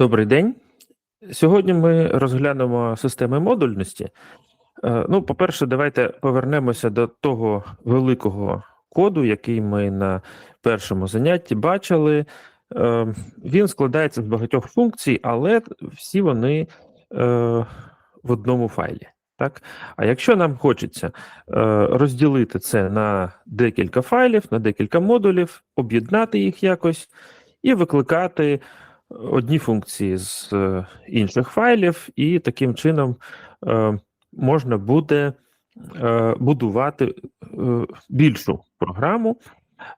Добрий день. Сьогодні ми розглянемо системи модульності. Е, Ну, по-перше, давайте повернемося до того великого коду, який ми на першому занятті бачили. Е, Він складається з багатьох функцій, але всі вони е, в одному файлі. Так? А якщо нам хочеться розділити це на декілька файлів, на декілька модулів, об'єднати їх якось і викликати одні функції з е, інших файлів, і таким чином е, можна буде е, будувати більшу програму.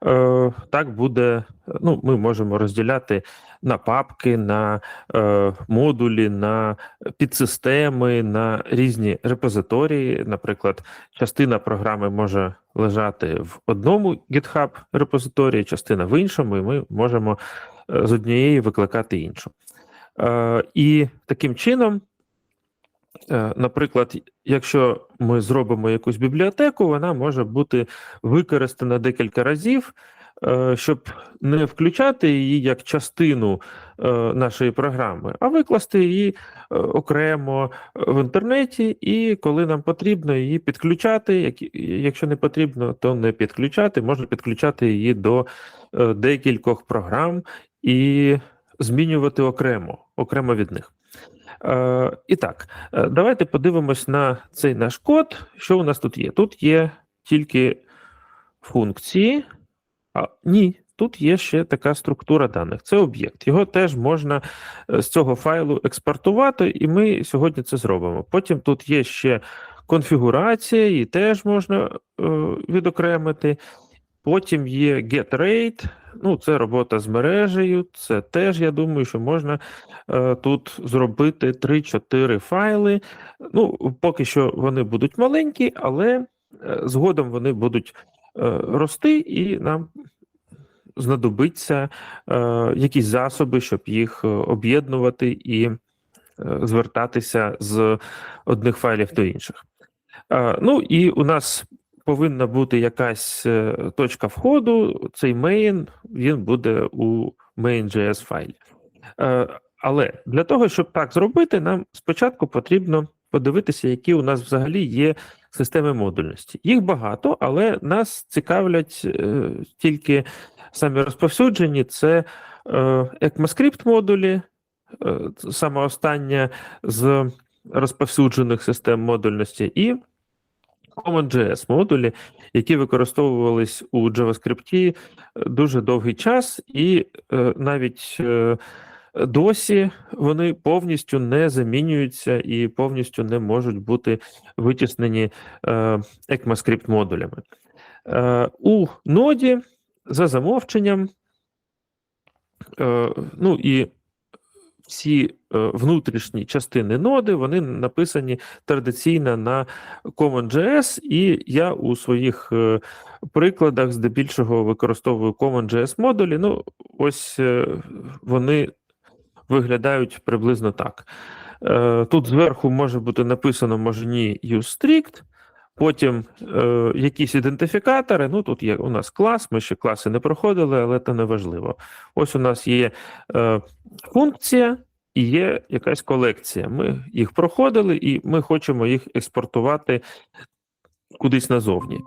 Е, Так буде, ну, ми можемо розділяти на папки, на е, модулі, на підсистеми, на різні репозиторії. Наприклад, частина програми може лежати в одному GitHub репозиторії, частина в іншому, і ми можемо е, з однієї викликати іншу. Е, І таким чином, наприклад, якщо ми зробимо якусь бібліотеку, вона може бути використана декілька разів, е, щоб не включати її як частину е, нашої програми, а викласти її е, окремо в інтернеті, і коли нам потрібно її підключати, якщо не потрібно, то не підключати, можна підключати її до е, декількох програм і змінювати окремо, окремо від них. Е, і так, е, давайте подивимось на цей наш код. Що у нас тут є? Тут є тільки функції. А, ні, тут є ще така структура даних. Це об'єкт. Його теж можна е, з цього файлу експортувати, і ми сьогодні це зробимо. Потім тут є ще конфігурація, її теж можна відокремити. Потім є getRate, ну це робота з мережею. Це теж, я думаю, що можна е, тут зробити 3-4 файли. Ну, поки що вони будуть маленькі, але е, згодом вони будуть е, рости, і нам знадобиться е, якісь засоби, щоб їх е, об'єднувати і е, звертатися з одних файлів до інших. Е, ну і у нас повинна бути якась е, точка входу. Цей main, він буде у main.js файлі. Е, Але для того, щоб так зробити, нам спочатку потрібно подивитися, які у нас взагалі є системи модульності. Їх багато, але нас цікавлять е, тільки самі розповсюджені: це ECMAScript модулі, саме остання з розповсюджених систем модульності, і CommonJS модулі, які використовувались у JavaScript дуже довгий час, і е, навіть е, досі вони повністю не замінюються і повністю не можуть бути витіснені е, ECMAScript модулями. Е, у ноді за замовченням, е, ну і всі е, внутрішні частини ноди вони написані традиційно на CommonJS, і я у своїх е, прикладах здебільшого використовую CommonJS модулі. Ну, ось е, вони виглядають приблизно так. Тут зверху може бути написано може ні useStrict, Потім е, якісь ідентифікатори. Ну тут є у нас клас, ми ще класи не проходили, але це не важливо. Ось у нас є е, функція і є якась колекція. Ми їх проходили, і ми хочемо їх експортувати кудись назовні.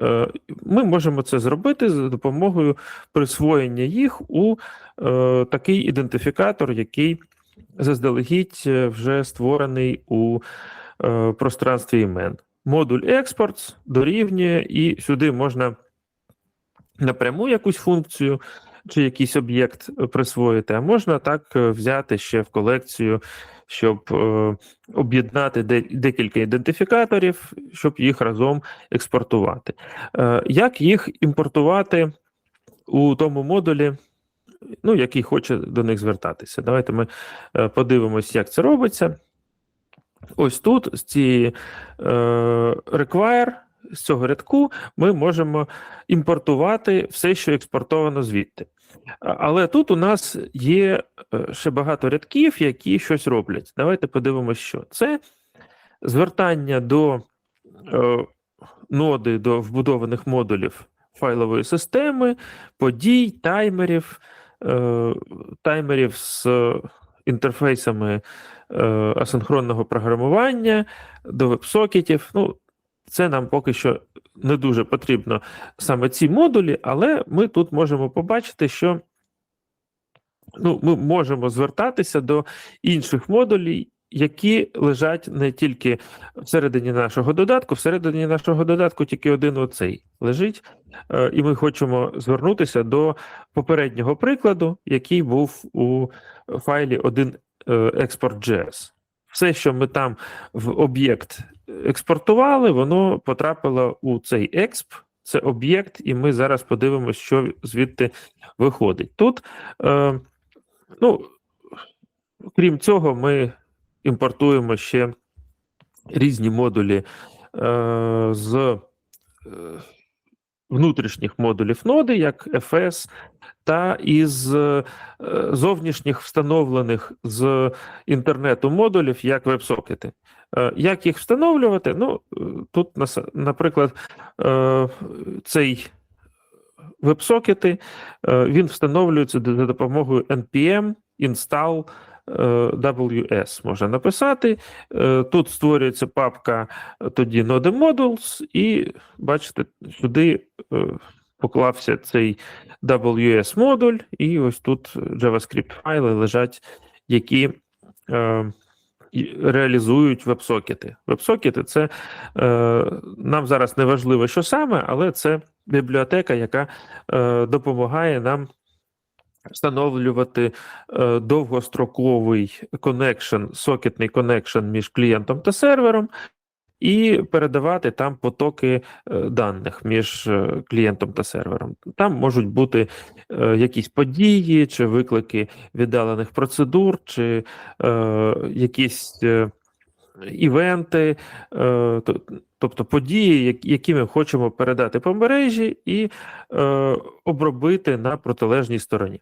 Е, Ми можемо це зробити за допомогою присвоєння їх у е, такий ідентифікатор, який заздалегідь е, вже створений у е, пространстві імен. Модуль експорт дорівнює, і сюди можна напряму якусь функцію чи якийсь об'єкт присвоїти, а можна так е, взяти ще в колекцію, щоб е, об'єднати декілька ідентифікаторів, щоб їх разом експортувати. Е, як їх імпортувати у тому модулі, ну, який хоче до них звертатися? Давайте ми е, подивимось, як це робиться. Ось тут з цієї е, require, з цього рядку, ми можемо імпортувати все, що експортовано звідти. Але тут у нас є е, ще багато рядків, які щось роблять. Давайте подивимося, що це звертання до е, ноди, до вбудованих модулів файлової системи, подій, таймерів, е, таймерів з інтерфейсами асинхронного програмування, до веб-сокетів. Ну, це нам поки що не дуже потрібно саме ці модулі, але ми тут можемо побачити, що ну, ми можемо звертатися до інших модулів, які лежать не тільки всередині нашого додатку, всередині нашого додатку тільки один оцей лежить, е, і ми хочемо звернутися до попереднього прикладу, який був у файлі 1 export.js. Все, що ми там в об'єкт експортували, воно потрапило у цей exp, це об'єкт, і ми зараз подивимося, що звідти виходить. Тут, е, ну, крім цього, ми імпортуємо ще різні модулі е, з е, внутрішніх модулів ноди, як FS, та із е, зовнішніх встановлених з інтернету модулів, як веб-сокети. Е, Як їх встановлювати? Ну, е, тут, наприклад, цей веб-сокети, він встановлюється за допомогою npm install WS можна написати. Е, Тут створюється папка е, тоді Node Modules, і бачите, сюди е, поклався цей WS модуль, і ось тут JavaScript файли лежать, які реалізують веб-сокети. Веб-сокети це нам зараз не важливо, що саме, але це бібліотека, яка допомагає нам встановлювати е, довгостроковий коннекшн, сокетний коннекшн між клієнтом та сервером, і передавати там потоки е, даних між е, клієнтом та сервером. Там можуть бути е, якісь події чи виклики віддалених процедур, чи е, якісь е, івенти, е, тобто події, які ми хочемо передати по мережі і е, обробити на протилежній стороні.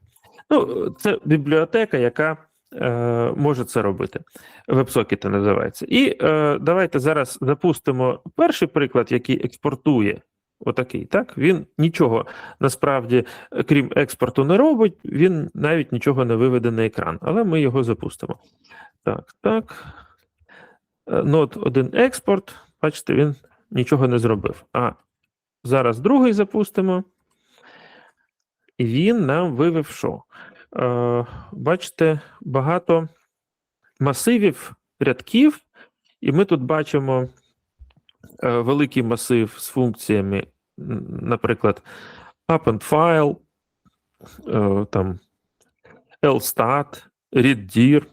Ну, це бібліотека, яка е, може це робити. Вебсокети називається. І давайте зараз запустимо перший приклад, який експортує. Отакий, так? Він нічого насправді, крім експорту, не робить, він навіть нічого не виведе на екран, але ми його запустимо. Так, так. Е, Node 1 експорт. Бачите, він нічого не зробив. А зараз другий запустимо. І він нам вивів що? Е, бачите, багато масивів рядків, і ми тут бачимо е, великий масив з функціями, наприклад, append file, е, там lstat, readdir.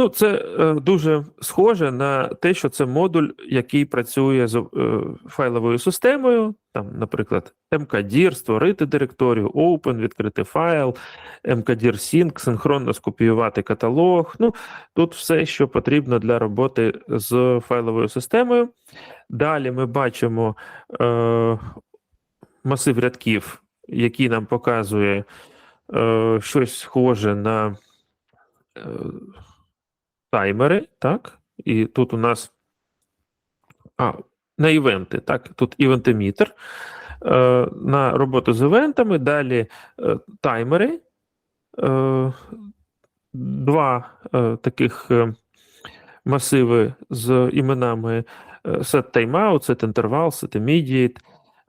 Ну, це е, дуже схоже на те, що це модуль, який працює з е, файловою системою, там, наприклад, mkdir, створити директорію, open, відкрити файл, mkdir sync, синхронно скопіювати каталог. Ну, тут все, що потрібно для роботи з файловою системою. Далі ми бачимо е, масив рядків, який нам показує е, щось схоже на е, таймери, так? І тут у нас а, на івенти, так? Тут івентемітер. Е, на роботу з івентами, далі е, таймери. Е, два е, таких е, масиви з іменами е, set timeout, set interval, set immediate.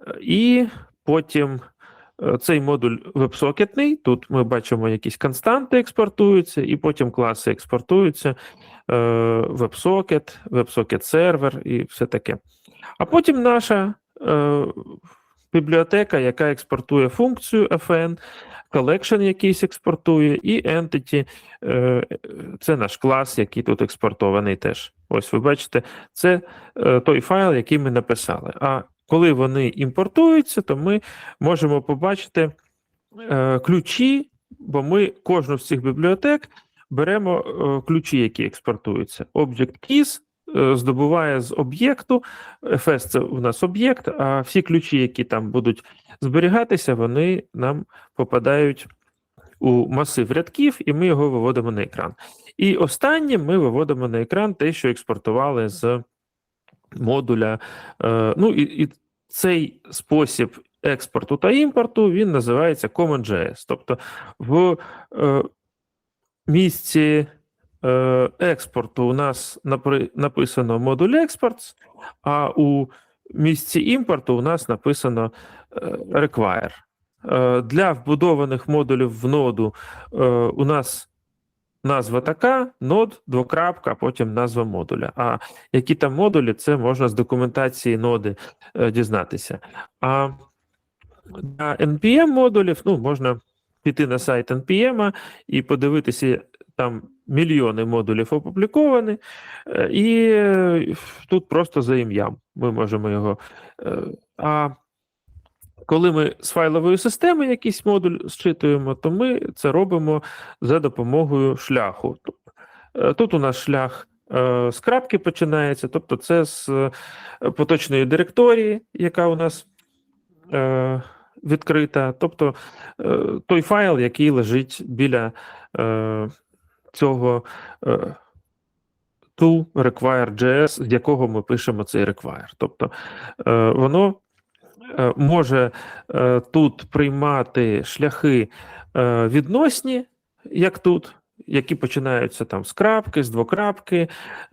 Е, І потім цей модуль вебсокетний. Тут ми бачимо якісь константи експортуються, і потім класи експортуються. е, WebSocket, WebSocket сервер і все таке. А потім наша е, бібліотека, яка експортує функцію FN, collection якийсь експортує, і entity е, це наш клас, який тут експортований теж. Ось ви бачите, це е, той файл, який ми написали. А коли вони імпортуються, то ми можемо побачити е, ключі, бо ми кожну з цих бібліотек беремо е, ключі, які експортуються. Object keys е, здобуває з об'єкту. FS це у нас об'єкт, а всі ключі, які там будуть зберігатися, вони нам попадають у масив рядків, і ми його виводимо на екран. І останнє ми виводимо на екран те, що експортували з модуля. Е, Ну і, і цей спосіб експорту та імпорту він називається CommonJS. Тобто в е, місці е, експорту у нас напри- написано модуль експорт, а у місці імпорту у нас написано е, require. Е, Для вбудованих модулів в ноду е, у нас назва така: нод, двокрапка, а потім назва модуля. А які там модулі, це можна з документації ноди е, дізнатися. А для NPM модулів ну, можна піти на сайт NPM і подивитися, там мільйони модулів опубліковані, е, і е, тут просто за ім'ям ми можемо його. е, А коли ми з файлової системи якийсь модуль зчитуємо, то ми це робимо за допомогою шляху. Тут, е, у нас шлях е, з крапки починається, тобто це з е, поточної директорії, яка у нас відкрита, тобто той файл, який лежить біля цього tool require.js, з якого ми пишемо цей require. Тобто воно може е, тут приймати шляхи е, відносні, як тут, які починаються там з крапки, з двокрапки,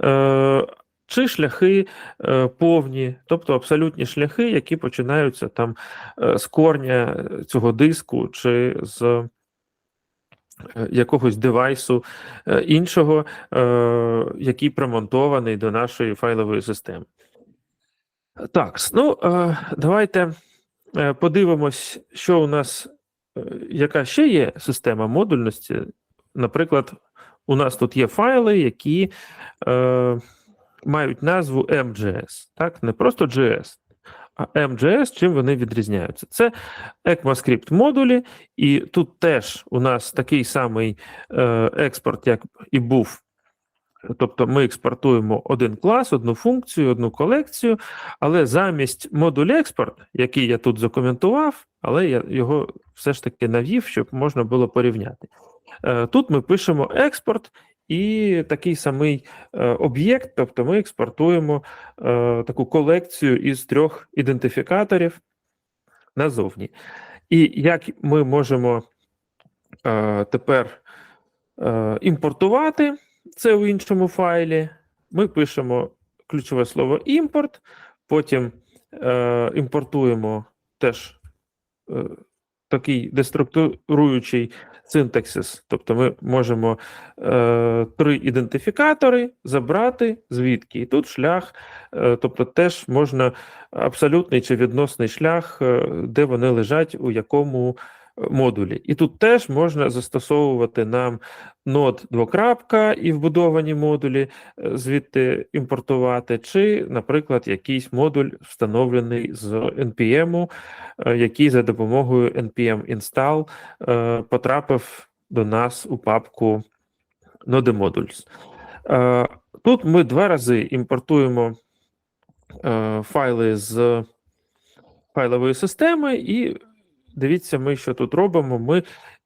е, чи шляхи е, повні, тобто абсолютні шляхи, які починаються там е, з корня цього диску чи з е, якогось девайсу е, іншого, е, який примонтований до нашої файлової системи. Так, ну е, давайте е, подивимось, що у нас, е, яка ще є система модульності. Наприклад, у нас тут є файли, які е, мають назву MJS, так, не просто JS, а MJS, чим вони відрізняються? Це ECMAScript модулі, і тут теж у нас такий самий е, експорт, як і був. Тобто ми експортуємо один клас, одну функцію, одну колекцію, але замість модуль експорт, який я тут закоментував, але я його все ж таки навів, щоб можна було порівняти. Е, Тут ми пишемо експорт і такий самий е, об'єкт, тобто ми експортуємо е, таку колекцію із трьох ідентифікаторів назовні. І як ми можемо тепер імпортувати це в іншому файлі, ми пишемо ключове слово імпорт, потім е, імпортуємо теж е, такий деструктуруючий синтаксис. Тобто ми можемо е, три ідентифікатори забрати звідки. І тут шлях, е, тобто теж можна абсолютний чи відносний шлях, е, де вони лежать, у якому модулі. І тут теж можна застосовувати нам нод двокрапка і вбудовані модулі, е, звідти імпортувати, чи, наприклад, якийсь модуль встановлений з NPM, е, який за допомогою npm install е, потрапив до нас у папку Node Modules. Е, Тут ми два рази імпортуємо файли з файлової системи, і дивіться, ми що тут робимо. Ми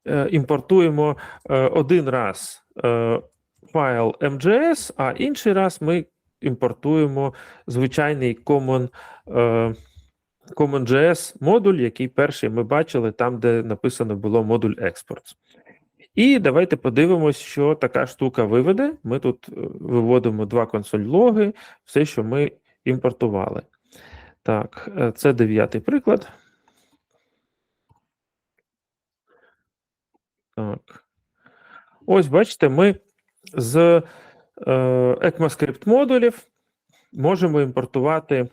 е, імпортуємо е, один раз е, файл MJS, а інший раз ми імпортуємо звичайний Common, е, CommonJS модуль, який перший ми бачили там, де написано було модуль Exports. І давайте подивимось, що така штука виведе. Ми тут е, виводимо два консоль-логи, все, що ми імпортували. Так, е, це дев'ятий приклад. Так. Ось, бачите, ми з е, ECMAScript модулів можемо імпортувати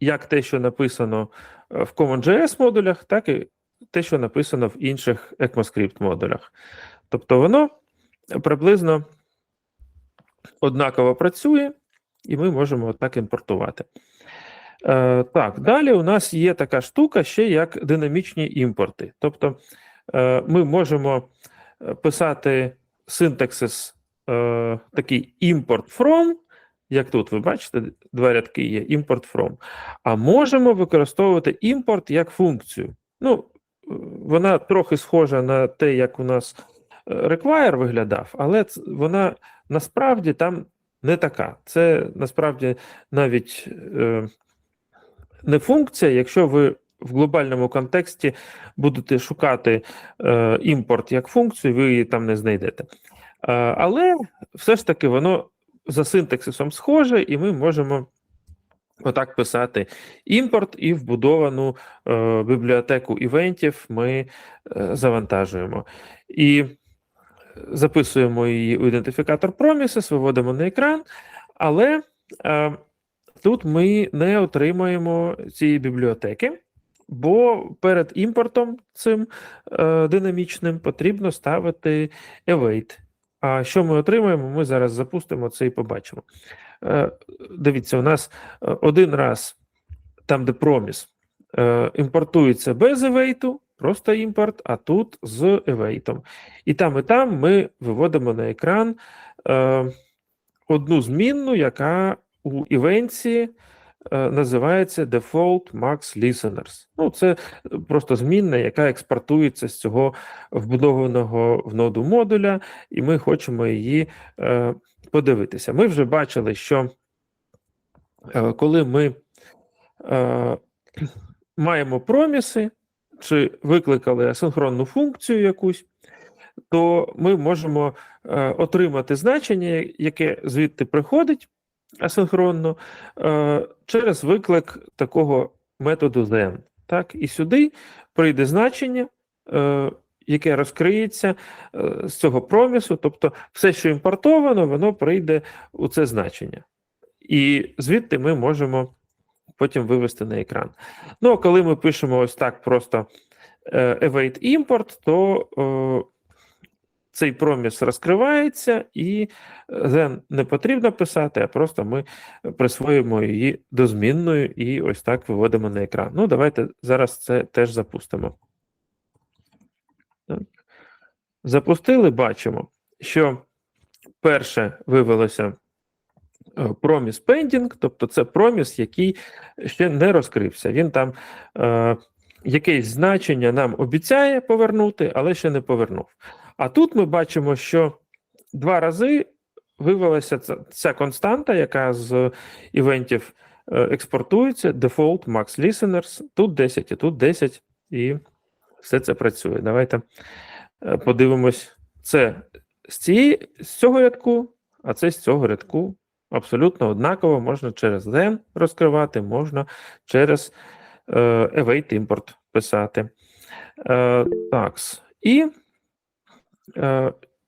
як те, що написано е, в CommonJS модулях, так і те, що написано в інших ECMAScript модулях. Тобто воно приблизно однаково працює, і ми можемо так імпортувати. Е, так, далі у нас є така штука, ще як динамічні імпорти. Тобто ми можемо е, писати синтаксис е, такий import from, як тут ви бачите, два рядки є import from. А можемо використовувати імпорт як функцію. Ну, е, вона трохи схожа на те, як у нас е, require виглядав, але вона насправді там не така. Це насправді навіть е, не функція, якщо ви в глобальному контексті будете шукати е, імпорт як функцію, ви її там не знайдете. Е, але все ж таки воно за синтаксисом схоже, і ми можемо отак писати імпорт і вбудовану е, бібліотеку івентів ми е, завантажуємо. І записуємо її у ідентифікатор Promises, виводимо на екран, але е, тут ми не отримаємо цієї бібліотеки, бо перед імпортом цим е, динамічним потрібно ставити await. А що ми отримаємо, ми зараз запустимо це і побачимо. Е, дивіться, у нас е, один раз там, де проміс, е, імпортується без евейту, просто імпорт, а тут з евейтом. І там, і там ми виводимо на екран е, одну змінну, яка у івенті е, називається Default Max Listeners. Ну, це просто змінна, яка експортується з цього вбудованого в ноду модуля, і ми хочемо її е, подивитися. Ми вже бачили, що е, коли ми е, маємо проміси, чи викликали асинхронну функцію якусь, то ми можемо е, отримати значення, яке звідти приходить асинхронно, е, через виклик такого методу then. Так, і сюди прийде значення, е, яке розкриється е, з цього промісу, тобто все, що імпортовано, воно прийде у це значення. І звідти ми можемо потім вивести на екран. Ну, а коли ми пишемо ось так просто await import, то цей проміс розкривається, і then не потрібно писати, а просто ми присвоїмо її до змінною і ось так виводимо на екран. Ну, давайте зараз це теж запустимо. Запустили, бачимо, що перше вивелося проміс pending, тобто це проміс, який ще не розкрився. Він там е, якесь значення нам обіцяє повернути, але ще не повернув. А тут ми бачимо, що два рази вивелася ця, ця константа, яка з івентів е, експортується, default max listeners, тут 10 і тут 10, і все це працює. Давайте е, подивимось це з, цієї, з цього рядку, а це з цього рядку. Абсолютно однаково можна через then розкривати, можна через е, await import писати. Е, такс. І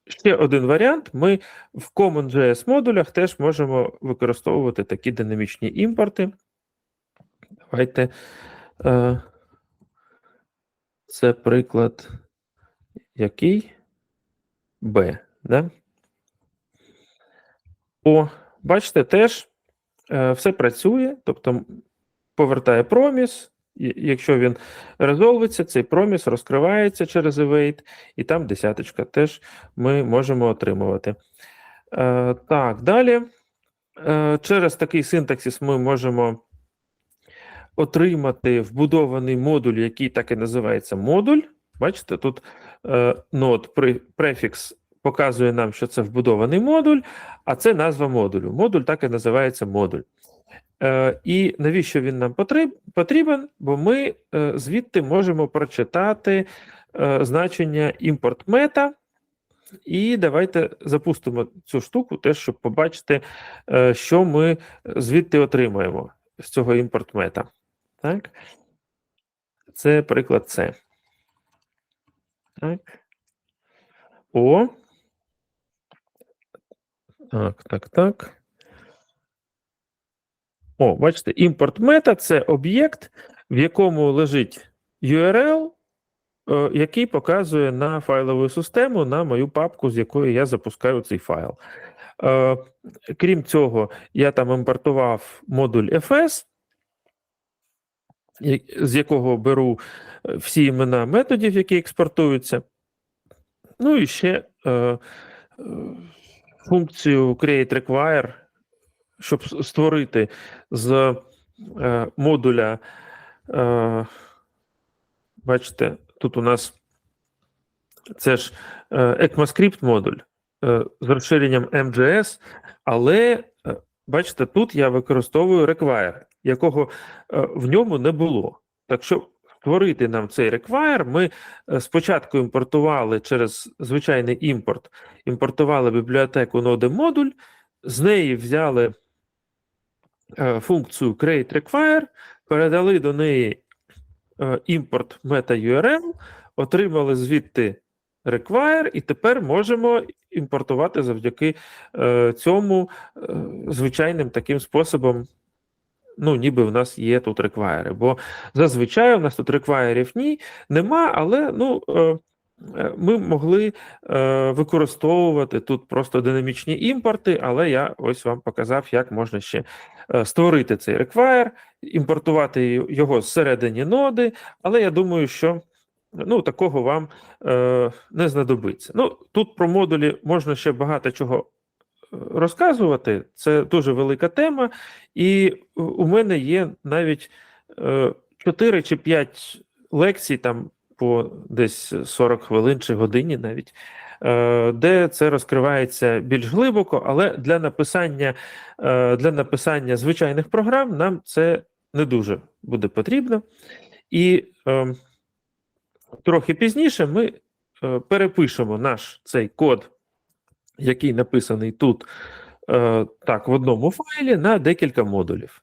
ще один варіант: ми в CommonJS модулях теж можемо використовувати такі динамічні імпорти. Давайте. Е, це приклад який? B. Да? О, бачите, теж е, все працює, тобто повертає проміс. Якщо він резолвиться, цей проміс розкривається через await, і там десяточка теж ми можемо отримувати. Е, так, далі. Е, через такий синтаксис ми можемо отримати вбудований модуль, який так і називається модуль. Бачите, тут е, нод префікс показує нам, що це вбудований модуль, а це назва модулю. Модуль так і називається модуль. Е, І навіщо він нам потрібен? Бо ми е, звідти можемо прочитати е, значення імпорт мета. І давайте запустимо цю штуку, теж, щоб побачити, що ми звідти отримаємо з цього імпорт мета. Так? Це приклад С. Так. О. Так, так, так. О, бачите, імпорт мета це об'єкт, в якому лежить URL, е, який показує на файлову систему на мою папку, з якої я запускаю цей файл. Е, крім цього, я там імпортував модуль FS, з якого беру е, всі імена методів, які експортуються. Ну і ще функцію create require, щоб створити з е, модуля. Е, бачите, тут у нас це ж е, ECMAScript модуль е, з розширенням MJS, але е, бачите, тут я використовую require, якого е, в ньому не було. Так що створити нам цей require, ми е, спочатку імпортували через звичайний імпорт, імпортували бібліотеку ноди модуль, з неї взяли функцію create require, передали до неї е, імпорт meta-URL, отримали звідти require, і тепер можемо імпортувати завдяки е, цьому е, звичайним таким способом. Ну, ніби в нас є тут реквайри. Бо зазвичай у нас тут реквайерів ні, нема, але ну, е, е, ми могли е, використовувати тут просто динамічні імпорти, але я ось вам показав, як можна ще е, створити цей реквайр, імпортувати його зсередині ноди, але я думаю, що ну, такого вам е, не знадобиться. Ну, тут про модулі можна ще багато чого е, розказувати. Це дуже велика тема, і у мене є навіть е, 4 чи 5 лекцій, там по десь 40 хвилин чи годині навіть. е, Де це розкривається більш глибоко, але для написання, е, для написання звичайних програм нам це не дуже буде потрібно. І е, трохи пізніше ми перепишемо наш цей код, який написаний тут, так, в одному файлі на декілька модулів.